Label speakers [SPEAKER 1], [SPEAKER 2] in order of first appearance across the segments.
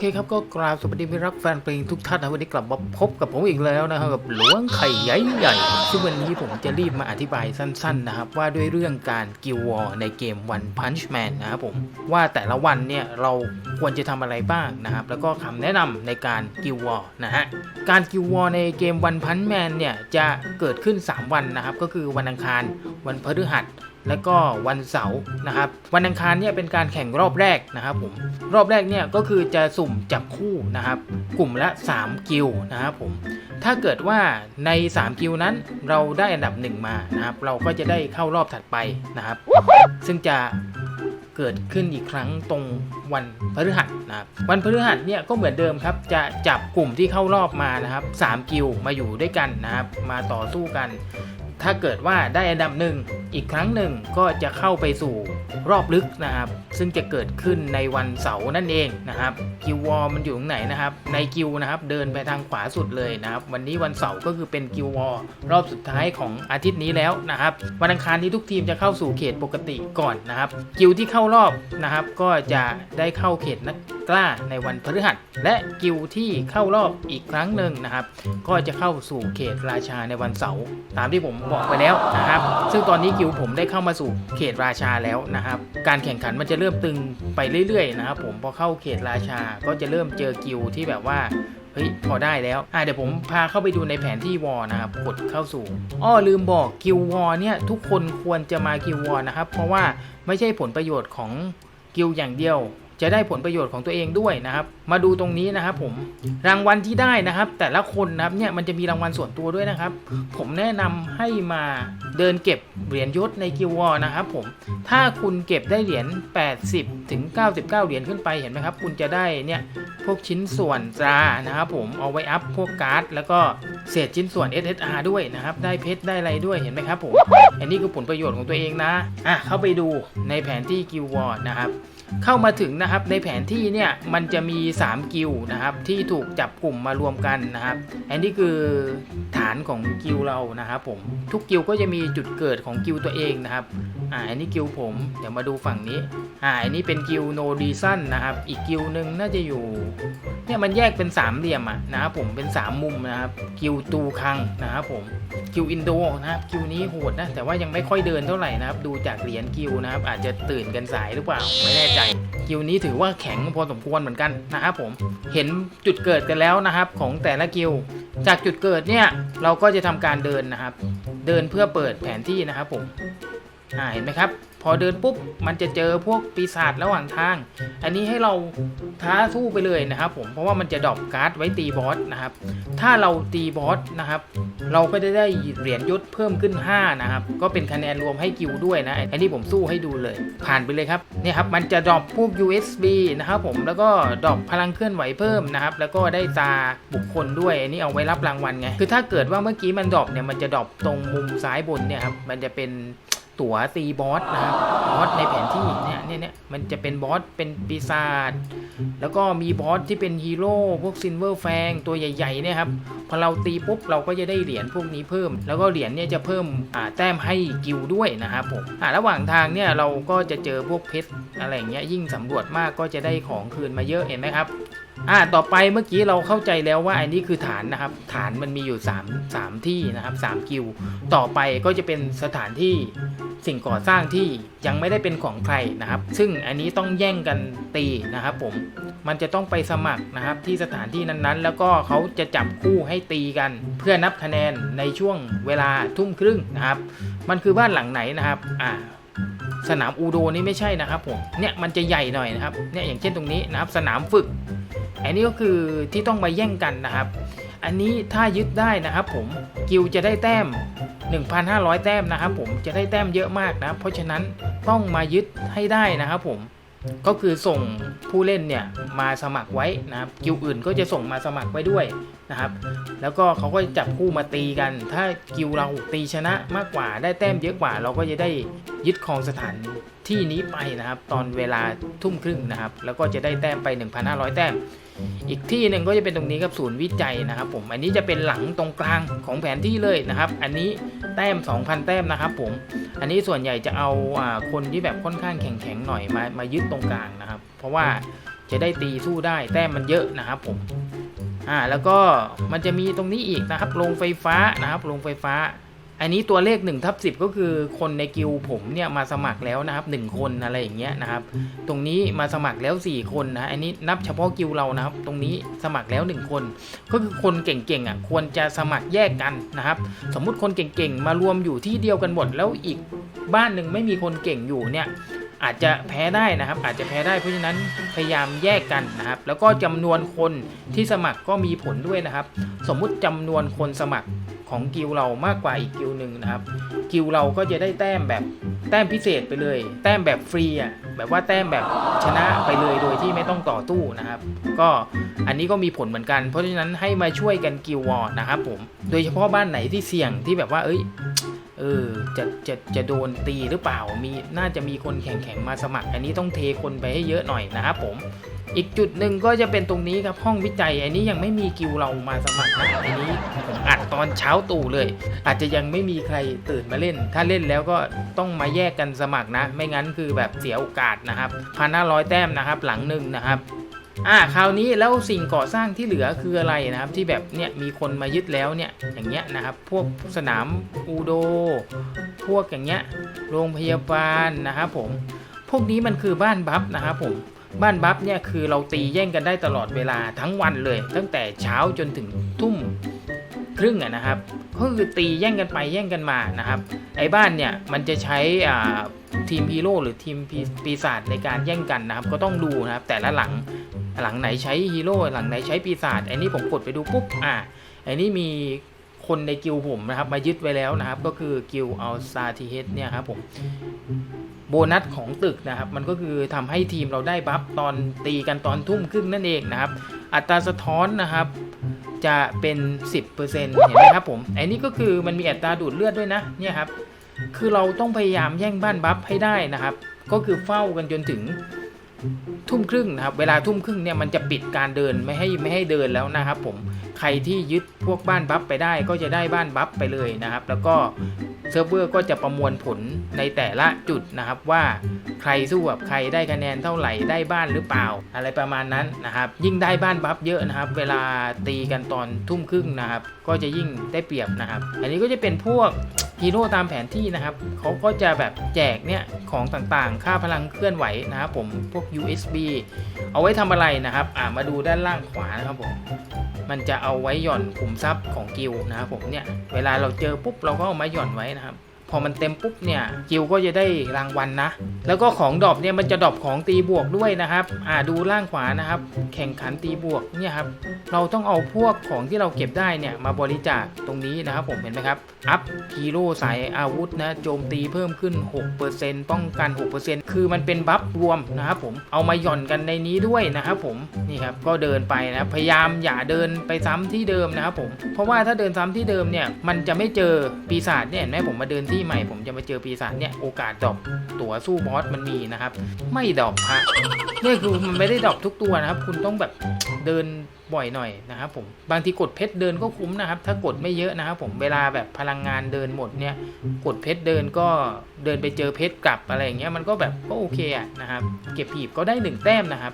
[SPEAKER 1] เคครับก็กราบสวัสดีมิตรรักแฟนเพลงทุกท่านนะวันนี้กลับมาพบกับผมอีกแล้วนะครับกับหลวงไข่ใหญ่ใหญ่ซึ่งวันนี้ผมจะรีบมาอธิบายสั้นๆนะครับว่าด้วยเรื่องการกิลวอร์ในเกม One Punch Man นะครับผมว่าแต่ละวันเนี่ยเราควรจะทำอะไรบ้างนะครับแล้วก็คำแนะนำในการกิลวอร์นะฮะการกิลวอร์ในเกม One Punch Man เนี่ยจะเกิดขึ้น 3 วันนะครับก็คือวันอังคาร วันพฤหัส แล้วก็วันเสาร์นะครับ วันอังคารเนี่ยเป็นการแข่งรอบแรกนะครับผมรอบแรกเนี่ยก็คือจะสุ่มจับคู่นะครับ กลุ่มละ 3 กิลนะครับผมถ้าเกิดว่าใน 3 กิลนั้นเราได้อันดับ 1 มานะครับ เราก็จะได้เข้ารอบถัดไปนะครับ ซึ่งจะเกิดขึ้นอีกครั้งตรงวันพฤหัสนะครับวันพฤหัสเนี่ยก็เหมือนเดิมครับ จะจับกลุ่มที่เข้ารอบมานะครับ 3 กิลมาอยู่ด้วยกันนะครับ มาต่อสู้กัน ถ้าเกิดว่าได้อันดับหนึ่งอีกครั้งหนึ่งก็จะเข้าไปสู่รอบลึกนะครับ ซึ่งจะเกิดขึ้นในวันเสาร์นั่นเองนะครับกิววอลมันอยู่ตรงไหนนะครับ ในกิวนะครับเดินไปทางขวาสุดเลยนะครับ วันนี้วันเสาร์ก็คือเป็นกิววอลรอบสุดท้ายของอาทิตย์นี้แล้วนะครับ วันอังคารที่ทุกทีมจะเข้าสู่เขตปกติก่อนนะครับ กิวที่เข้ารอบนะครับ ก็จะได้เข้าเขตนักกล้าในวันพฤหัส และกิวที่เข้ารอบอีกครั้งหนึ่งนะครับ ก็จะเข้าสู่เขตราชาในวันเสาร์ตามที่ผมบอกไปแล้วนะครับ ซึ่งตอนนี้กิวผมได้เข้ามาสู่เขตราชาแล้วนะครับ การแข่งขันมันจะเริ่มตึงไปเรื่อยๆนะครับ ผมพอเข้าเขตราชาก็จะเริ่มเจอกิวที่แบบว่าเฮ้ยพอได้แล้วอะเดี๋ยวผมพาเข้าไปดูในแผนที่วอลนะครับกดเข้าสู่อ้อลืมบอกกิววอลเนี่ยทุกคนควรจะมากิววอลนะครับ เพราะว่าไม่ใช่ผลประโยชน์ของกิวอย่างเดียว จะได้ผลประโยชน์ของตัวเองด้วยนะครับ มาดูตรงนี้นะครับผมรางวัลที่ได้นะครับ แต่ละคนนะครับเนี่ยมันจะมีรางวัลส่วนตัวด้วยนะครับ ผมแนะนำให้มาเดินเก็บเหรียญยศในกิววอร์นะครับผมถ้าคุณเก็บได้เหรียญ80ถึง99 เหรียญขึ้นไปเห็นไหมครับ คุณจะได้เนี่ยพวกชิ้นส่วนตรานะครับผมเอาไว้อัพพวกการ์ดแล้วก็เศษชิ้นส่วน SSR ด้วยนะครับ ได้เพชรได้อะไรด้วยเห็นไหมครับผมอันนี้คือผลประโยชน์ของตัวเองนะอะเข้าไปดูในแผนที่กิววอร์นะครับ เข้ามาถึงนะครับในแผนที่เนี่ยมันจะมี 3 กิลนะครับที่ถูกจับกลุ่มมารวมกันนะครับ อันนี้คือฐานของกิลเรานะครับผมทุกกิลก็จะมีจุดเกิดของกิลตัวเองนะครับอ่าอันนี้กิลผมเดี๋ยวมาดูฝั่งนี้อ่าอันนี้เป็นกิลโนดีซันนะครับ อีกกิลหนึ่งน่าจะอยู่เนี่ยมันแยกเป็นสามเหลี่ยมอะนะครับผมเป็น 3 มุมนะครับกิลตูคังนะครับผมคิวอินโดนะครับคิวนี้โหดนะ แต่ว่ายังไม่ค่อยเดินเท่าไหร่นะครับ ดูจากเหรียญคิวนะครับ อาจจะตื่นกันสายหรือเปล่า ไม่แน่ใจคิวนี้ถือว่าแข็งพอสมควรเหมือนกันนะครับผมเห็นจุดเกิดกันแล้วนะครับ ของแต่ละคิว จากจุดเกิดเนี่ยเราก็จะทำการเดินนะครับ เดินเพื่อเปิดแผนที่นะครับผมอ่าเห็นไหมครับ พอเดินปุ๊บมันจะเจอพวกปีศาจระหว่างทาง อันนี้ให้เราท้าสู้ไปเลยนะครับผมเพราะว่ามันจะดรอปการ์ดไว้ตีบอสนะครับ ถ้าเราตีบอสนะครับ เราก็จะได้เหรียญยศเพิ่มขึ้น 5 นะครับ ก็เป็นคะแนนรวมให้กิลด้วยนะ อันนี้ผมสู้ให้ดูเลย ผ่านไปเลยครับเนี่ยครับมันจะดรอปพวก USB นะครับผมแล้วก็ดรอปพลังเคลื่อนไหวเพิ่มนะครับ แล้วก็ได้ตาบุคคลด้วย อันนี้เอาไว้รับรางวัลไงคือถ้าเกิดว่าเมื่อกี้มันดรอปเนี่ยมันจะดรอปตรงมุมซ้ายบนเนี่ยครับมันจะเป็น ตั๋วตีบอสนะครับบอสในแผนที่เนี่ยเนี่ยเนี่ยมันจะเป็นบอสเป็นปีศาจแล้วก็มีบอสที่เป็นฮีโร่พวกซินเวอร์แฟงตัวใหญ่ๆเนี่ยครับพอเราตีปุ๊บเราก็จะได้เหรียญพวกนี้เพิ่ม แล้วก็เหรียญเนี่ยจะเพิ่มอ่าแต้มให้กิลด้วยนะครับผมอ่าระหว่างทางเนี่ยเราก็จะเจอพวกเพชรอะไรเงี้ยยิ่งสำรวจมากก็จะได้ของคืนมาเยอะเห็นไหมครับ อ่าต่อไปเมื่อกี้เราเข้าใจแล้วว่าอันนี้คือฐานนะครับ ฐานมันมีอยู่3 3ที่นะครับ3กิลต่อไปก็จะเป็นสถานที่สิ่งก่อสร้างที่ยังไม่ได้เป็นของใครนะครับ ซึ่งอันนี้ต้องแย่งกันตีนะครับผมมันจะต้องไปสมัครนะครับที่สถานที่นั้นๆ แล้วก็เขาจะจับคู่ให้ตีกัน เพื่อนับคะแนนในช่วงเวลาทุ่มครึ่งนะครับ มันคือบ้านหลังไหนนะครับอ่าสนามอูโดนี่ไม่ใช่นะครับผมเนี่ยมันจะใหญ่หน่อยนะครับเนี่ยอย่างเช่นตรงนี้นะครับสนามฝึก อันนี้ก็คือที่ต้องมาแย่งกันนะครับ อันนี้ถ้ายึดได้นะครับผมกิลจะได้แต้ม 1,500 แต้มนะครับผมจะได้แต้มเยอะมากนะ เพราะฉะนั้นต้องมายึดให้ได้นะครับผมก็คือส่งผู้เล่นเนี่ยมาสมัครไว้นะครับกิลอื่นก็จะส่งมาสมัครไว้ด้วยนะครับ แล้วก็เขาก็จะจับคู่มาตีกัน ถ้ากิลเราตีชนะมากกว่าได้แต้มเยอะกว่า เราก็จะได้ยึดครองสถานที่นี้ไปนะครับ ตอนเวลาทุ่มครึ่งนะครับ แล้วก็จะได้แต้มไป 1,500 แต้ม อีกที่หนึ่งก็จะเป็นตรงนี้ครับศูนย์วิจัยนะครับ ผมอันนี้จะเป็นหลังตรงกลางของแผนที่เลยนะครับ อันนี้แต้ม 2,000 แต้มนะครับผมอันนี้ส่วนใหญ่จะเอาคนที่แบบค่อนข้างแข็งๆหน่อยมามายึดตรงกลางนะครับ เพราะว่าจะได้ตีสู้ได้แต้มมันเยอะนะครับผมอ่าแล้วก็มันจะมีตรงนี้อีกนะครับโรงไฟฟ้านะครับโรงไฟฟ้า อันนี้ตัวเลข1ทับ10ก็คือคนในกิลผมเนี่ยมาสมัครแล้วนะครับ 1 คนอะไรอย่างเงี้ยนะครับ ตรงนี้มาสมัครแล้ว 4 คนนะอันนี้นับเฉพาะกิลเรานะครับ ตรงนี้สมัครแล้ว 1 คน ก็คือคนเก่งๆอะควรจะสมัครแยกกันนะครับ สมมุติคนเก่งๆมารวมอยู่ที่เดียวกันหมดแล้วอีกบ้านหนึ่งไม่มีคนเก่งอยู่เนี่ยอาจจะแพ้ได้นะครับ อาจจะแพ้ได้เพราะฉะนั้นพยายามแยกกันนะครับ แล้วก็จำนวนคนที่สมัครก็มีผลด้วยนะครับ สมมุติจำนวนคนสมัคร ของกิลเรามากกว่าอีกกิลหนึ่งนะครับ กิลเราก็จะได้แต้มแบบแต้มพิเศษไปเลย แต้มแบบฟรีอะแบบว่าแต้มแบบชนะไปเลยโดยที่ไม่ต้องต่อตู้นะครับ ก็อันนี้ก็มีผลเหมือนกัน เพราะฉะนั้นให้มาช่วยกันกิลวอร์นะครับผมโดยเฉพาะบ้านไหนที่เสี่ยงที่แบบว่าเอ้ยเออจะจะจะโดนตีหรือเปล่ามีน่าจะมีคนแข่งๆมาสมัคร อันนี้ต้องเทคนไปให้เยอะหน่อยนะครับผม อีกจุดหนึ่งก็จะเป็นตรงนี้ครับห้องวิจัย อันนี้ยังไม่มีกิวเรามาสมัครนะอันนี้ผมอัดตอนเช้าตู่เลย อาจจะยังไม่มีใครตื่นมาเล่น ถ้าเล่นแล้วก็ต้องมาแยกกันสมัครนะ ไม่งั้นคือแบบเสียโอกาสนะครับพันห้าร้อยแต้มนะครับ หลังหนึ่งนะครับอ่าคราวนี้แล้วสิ่งก่อสร้างที่เหลือคืออะไรนะครับ ที่แบบเนี่ยมีคนมายึดแล้วเนี่ยอย่างเงี้ยนะครับ พวกสนามอูโด พวกอย่างเงี้ยโรงพยาบาลนะครับผมพวกนี้มันคือบ้านบัฟนะครับผม บ้านบัฟเนี่ยคือเราตีแย่งกันได้ตลอดเวลาทั้งวันเลย ตั้งแต่เช้าจนถึงทุ่มครึ่งอะนะครับก็คือตีแย่งกันไปแย่งกันมานะครับ ไอ้บ้านเนี่ยมันจะใช้ทีมฮีโร่หรือทีมปีปีศาจในการแย่งกันนะครับ ก็ต้องดูนะครับ แต่ละหลังหลังไหนใช้ฮีโร่หลังไหนใช้ปีศาจไอันนี้ผมกดไปดูปุ๊บอ่าอันนี้มี คนในกิลผมนะครับ มายึดไว้แล้วนะครับ ก็คือกิลเอาซาทีเฮดเนี่ยครับผมโบนัสของตึกนะครับ มันก็คือทำให้ทีมเราได้บัฟตอนตีกันตอนทุ่มครึ่งนั่นเองนะครับ อัตราสะท้อนนะครับจะเป็น 10%เห็นไหมครับผมไอ้นี่ก็คือมันมีอัตราดูดเลือดด้วยนะเนี่ยครับคือเราต้องพยายามแย่งบ้านบัฟให้ได้นะครับ ก็คือเฝ้ากันจนถึง ทุ่มครึ่งนะครับ เวลาทุ่มครึ่งเนี่ยมันจะปิดการเดินไม่ให้ไม่ให้เดินแล้วนะครับ ผมใครที่ยึดพวกบ้านบัฟไปได้ก็จะได้บ้านบัฟไปเลยนะครับ แล้วก็เซิร์ฟเวอร์ก็จะประมวลผลในแต่ละจุดนะครับว่าใครสู้กับใครได้คะแนนเท่าไหร่ได้บ้านหรือเปล่า อะไรประมาณนั้นนะครับ ยิ่งได้บ้านบัฟเยอะนะครับ เวลาตีกันตอนทุ่มครึ่งนะครับ ก็จะยิ่งได้เปรียบนะครับ อันนี้ก็จะเป็นพวก ฮีโร่ตามแผนที่นะครับเขาก็จะแบบแจกเนี่ยของต่างๆ ค่าพลังเคลื่อนไหวนะครับผมพวก USB เอาไว้ทำอะไรนะครับ อ่ามาดูด้านล่างขวานะครับผมมันจะเอาไว้หย่อนขุมทรัพย์ของกิลนะครับผมเนี่ยเวลาเราเจอปุ๊บเราก็เอามาหย่อนไว้นะครับ พอมันเต็มปุ๊บเนี่ยกิลก็จะได้รางวัลนะ แล้วก็ของดรอปเนี่ยมันจะดรอปของตีบวกด้วยนะครับ อ่าดูล่างขวานะครับ แข่งขันตีบวกเนี่ยครับเราต้องเอาพวกของที่เราเก็บได้เนี่ยมาบริจาคตรงนี้นะครับผมเห็นไหมครับอัพฮีโร่สายอาวุธนะโจมตีเพิ่มขึ้น 6%ป้องกัน 6%คือมันเป็นบัฟรวมนะครับผมเอามาหย่อนกันในนี้ด้วยนะครับผมนี่ครับก็เดินไปนะพยายามอย่าเดินไปซ้ำที่เดิมนะครับผมเพราะว่าถ้าเดินซ้ำที่เดิมเนี่ยมันจะไม่เจอปีศาจเนี่ยเห็นไหมผมมาเดินที่ที่ใหม่ผมจะมาเจอปีศาจเนี่ยโอกาสดรอปตัวสู้บอสมันมีนะครับ ไม่ดรอปฮะนี่คือมันไม่ได้ดรอปทุกตัวนะครับ คุณต้องแบบเดิน บ่อยหน่อยนะครับผมบางทีกดเพชรเดินก็คุ้มนะครับ ถ้ากดไม่เยอะนะครับผมเวลาแบบพลังงานเดินหมดเนี่ย กดเพชรเดินก็เดินไปเจอเพชรกลับอะไรอย่างเงี้ยมันก็แบบก็โอเคอะนะครับเก็บหีบก็ได้หนึ่งแต้มนะครับ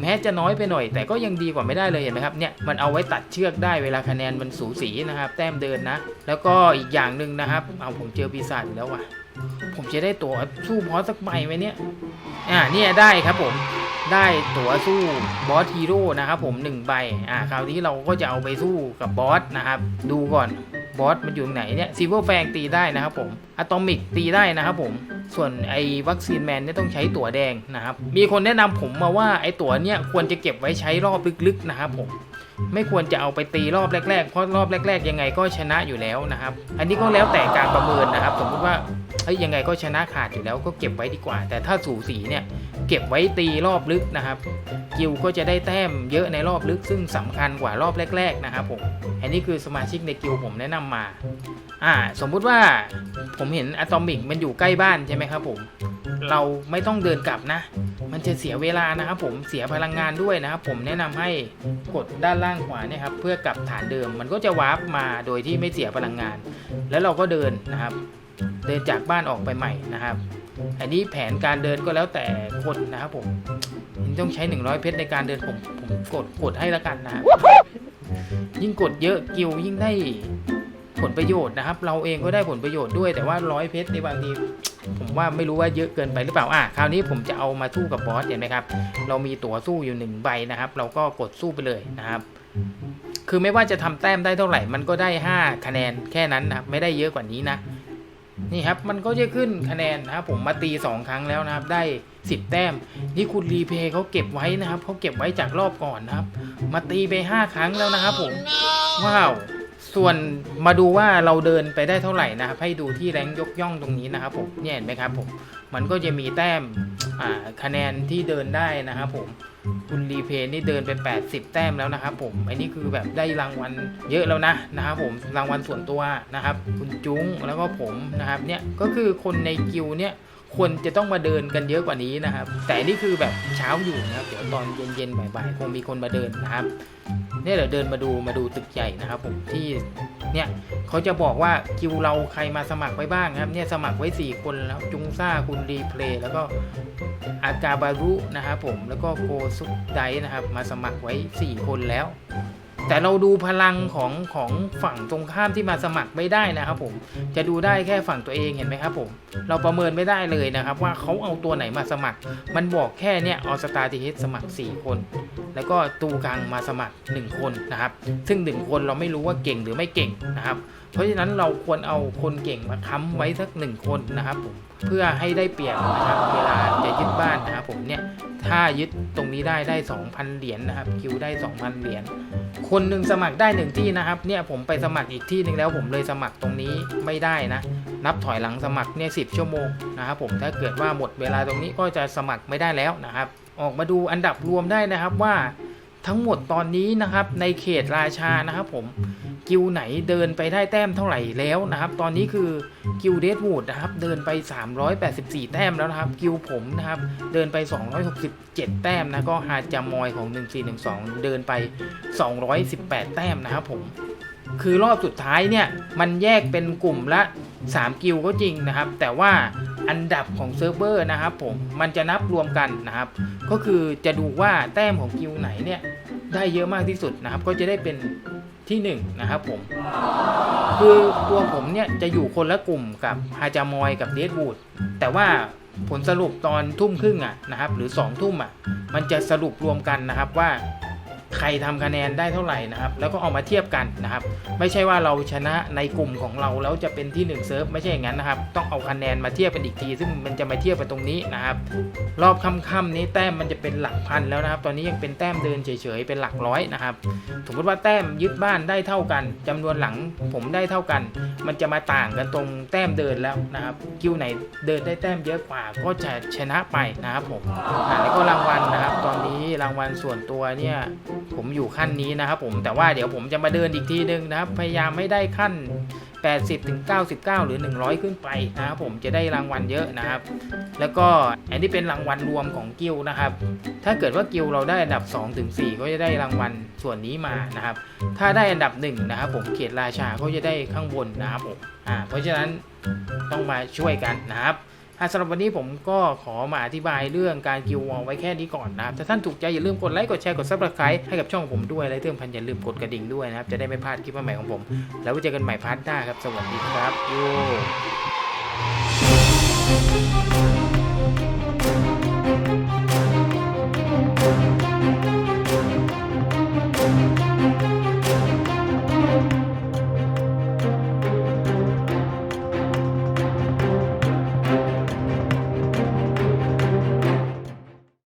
[SPEAKER 1] แม้จะน้อยไปหน่อย แต่ก็ยังดีกว่าไม่ได้เลยเห็นไหมครับเนี่ยมันเอาไว้ตัดเชือกได้เวลาคะแนนมันสูสีนะครับ แต้มเดินนะ แล้วก็อีกอย่างหนึ่งนะครับ เอาผมเจอปีศาจแล้วว่ะผมจะได้ตัวสู้บอสสักใบไหมเนี่ยอ่าเนี่ยได้ครับผม ได้ตั๋วสู้บอสฮีโร่นะครับผมหนึ่งใบอ่าคราวนี้เราก็จะเอาไปสู้กับบอสนะครับ ดูก่อนบอสมันอยู่ตรงไหนเนี่ยซีเวอร์แฟงตีได้นะครับผมอะตอมิกตีได้นะครับผมส่วนไอ้วัคซีนแมนเนี่ยต้องใช้ตั๋วแดงนะครับ มีคนแนะนำผมมาว่าไอ้ตั๋วเนี่ยควรจะเก็บไว้ใช้รอบลึกๆนะครับผม ไม่ควรจะเอาไปตีรอบแรกๆ เพราะรอบแรก ๆ ยังไงก็ชนะอยู่แล้วนะครับ อันนี้ก็แล้วแต่การประเมินนะครับ สมมติว่าเฮ้ยยังไงก็ชนะขาดอยู่แล้วก็เก็บไว้ดีกว่า แต่ถ้าสูสีเนี่ยเก็บไว้ตีรอบลึกนะครับ กิลก็จะได้แต้มเยอะในรอบลึก ซึ่งสำคัญกว่ารอบแรก ๆนะครับผมอันนี้คือสมาชิกในกิลผมแนะนำมาอ่าสมมุติว่าผมเห็นอะตอมิกมันอยู่ใกล้บ้านใช่ไหมครับผม เราไม่ต้องเดินกลับนะ มันจะเสียเวลานะครับผมเสียพลังงานด้วยนะครับผมแนะนำให้กดด้านล่างขวาเนี่ยครับเพื่อกลับฐานเดิม มันก็จะวาร์ปมาโดยที่ไม่เสียพลังงาน แล้วเราก็เดินนะครับ เดินจากบ้านออกไปใหม่นะครับ อันนี้แผนการเดินก็แล้วแต่คนนะครับผมต้องใช้ 100 เพชรในการเดินผมผมกดกดให้ละกันนะครับยิ่งกดเยอะกิวยิ่งได้ผลประโยชน์นะครับ เราเองก็ได้ผลประโยชน์ด้วยแต่ว่าร้อยเพชรในบางที ผมว่าไม่รู้ว่าเยอะเกินไปหรือเปล่าอะคราวนี้ผมจะเอามาสู้กับบอสเห็นไหมครับ เรามีตั๋วสู้อยู่หนึ่งใบนะครับ เราก็กดสู้ไปเลยนะครับ คือไม่ว่าจะทำแต้มได้เท่าไหร่ มันก็ได้ 5 คะแนนแค่นั้นนะครับไม่ได้เยอะกว่านี้นะนี่ครับมันก็จะขึ้นคะแนนนะครับผมมาตี 2 ครั้งแล้วนะครับ ได้ 10 แต้ม นี่คุณรีเพย์เขาเก็บไว้นะครับเขาเก็บไว้จากรอบก่อนนะครับ มาตีไป 5 ครั้งแล้วนะครับผมว้าว ส่วนมาดูว่าเราเดินไปได้เท่าไหร่นะครับ ให้ดูที่แรงยกย่องตรงนี้นะครับผมเนี่ยเห็นไหมครับผมมันก็จะมีแต้มคะแนนที่เดินได้นะครับผมคุณรีเพย์นี่เดินไป 80 แต้มแล้วนะครับผมอันนี้คือแบบได้รางวัลเยอะแล้วนะนะครับผมรางวัลส่วนตัวนะครับ คุณจุ้งแล้วก็ผมนะครับเนี่ยก็คือคนในกิวเนี่ย ควรจะต้องมาเดินกันเยอะกว่านี้นะครับ แต่นี่คือแบบเช้าอยู่นะครับ เดี๋ยวตอนเย็นๆบ่ายๆคงมีคนมาเดินนะครับเนี่ยเดี๋ยวเดินมาดูมาดูตึกใหญ่นะครับผมที่เนี่ยเขาจะบอกว่าคิวเราใครมาสมัครไว้บ้างครับเนี่ยสมัครไว้ 4 คนแล้วจุงซ่าคุณรีเพลย์แล้วก็อากาบารุนะครับผมแล้วก็โกซุกไดนะครับมาสมัครไว้ 4 คนแล้ว แต่เราดูพลังของของฝั่งตรงข้ามที่มาสมัครไม่ได้นะครับผมจะดูได้แค่ฝั่งตัวเองเห็นไหมครับผมเราประเมินไม่ได้เลยนะครับ ว่าเขาเอาตัวไหนมาสมัคร มันบอกแค่เนี่ยออสตาทีเฮดสมัคร 4 คน แล้วก็ตูกังมาสมัคร 1 คนนะครับ ซึ่ง 1 คนเราไม่รู้ว่าเก่งหรือไม่เก่งนะครับ เพราะฉะนั้นเราควรเอาคนเก่งมาค้ำไว้สักหนึ่งคนนะครับผม เพื่อให้ได้เปรียบนะครับเวลาจะยึดบ้านนะครับผมเนี่ยถ้ายึดตรงนี้ได้ได้ 2,000 เหรียญนะครับคิวได้ 2,000 เหรียญคนหนึ่งสมัครได้หนึ่งที่นะครับเนี่ยผมไปสมัครอีกที่หนึ่งแล้วผมเลยสมัครตรงนี้ไม่ได้นะ นับถอยหลังสมัครเนี่ยสิชั่วโมงนะครับผมถ้าเกิดว่าหมดเวลาตรงนี้ก็จะสมัครไม่ได้แล้วนะครับ ออกมาดูอันดับรวมได้นะครับว่าทั้งหมดตอนนี้นะครับในเขตราชานะครับผม กิวไหนเดินไปได้แต้มเท่าไหร่แล้วนะครับ ตอนนี้คือกิวเดดวูดนะครับ เดินไป 384 แต้มแล้วนะครับ กิวผมนะครับ เดินไป 267 แต้มนะ ก็ฮาจามอยของ 1412 เดินไป 218 แต้มนะครับผม คือรอบสุดท้ายเนี่ย มันแยกเป็นกลุ่มละ 3 กิวก็จริงนะครับ แต่ว่าอันดับของเซิร์ฟเวอร์นะครับผม มันจะนับรวมกันนะครับ ก็คือจะดูว่าแต้มของกิวไหนเนี่ยได้เยอะมากที่สุดนะครับ ก็จะได้เป็น ที่1นนะครับผม คือตัวผมเนี่ยจะอยู่คนละกลุ่มกับฮาจามอยกับเดดวูดแต่ว่าผลสรุปตอนทุ่มครึ่งอะนะครับ หรือ2องทุ่มอะมันจะสรุปรวมกันนะครับว่า ใครทำคะแนนได้เท่าไหร่นะครับ แล้วก็เอามาเทียบกันนะครับ ไม่ใช่ว่าเราชนะในกลุ่มของเราแล้วจะเป็นที่1เซิร์ฟไม่ใช่อย่างนั้นนะครับ ต้องเอาคะแนนมาเทียบกันอีกที ซึ่งมันจะมาเทียบกันตรงนี้นะครับ รอบค่ำๆนี้แต้มมันจะเป็นหลักพันแล้วนะครับ ตอนนี้ยังเป็นแต้มเดินเฉยๆเป็นหลักร้อยนะครับสมมติว่าแต้มยึดบ้านได้เท่ากันจำนวนหลังผมได้เท่ากัน มันจะมาต่างกันตรงแต้มเดินแล้วนะครับคิวไหนเดินได้แต้มเยอะกว่าก็จะชนะไปนะครับผมแล้วก็รางวัลนะครับ ตอนนี้รางวัลส่วนตัวเนี่ยผมอยู่ขั้นนี้นะครับผมแต่ว่าเดี๋ยวผมจะมาเดินอีกทีนึงนะครับ พยายามไม่ได้ขั้น 80ถึง99 หรือ 100 ขึ้นไปนะครับผมจะได้รางวัลเยอะนะครับ แล้วก็อันนี้เป็นรางวัลรวมของกิลนะครับ ถ้าเกิดว่ากิลเราได้อันดับ2ถึง4ก็จะได้รางวัลส่วนนี้มานะครับ ถ้าได้อันดับ1นะครับผมเขตราชาก็จะได้ข้างบนนะครับผมอ่าเพราะฉะนั้นต้องมาช่วยกันนะครับ สำหรับวันนี้ผมก็ขอมาอธิบายเรื่องการกิววอลไว้แค่นี้ก่อนนะครับถ้าท่านถูกใจอย่าลืมกดไลค์กดแชร์กดซับสไครต์ให้กับช่องผมด้วยและเรื่องพันอย่าลืมกดกระดิ่งด้วยนะครับจะได้ไม่พลาดคลิปใหม่ของผม แล้วไว้เจอกันใหม่พาร์ทหน้าครับสวัสดีครับโย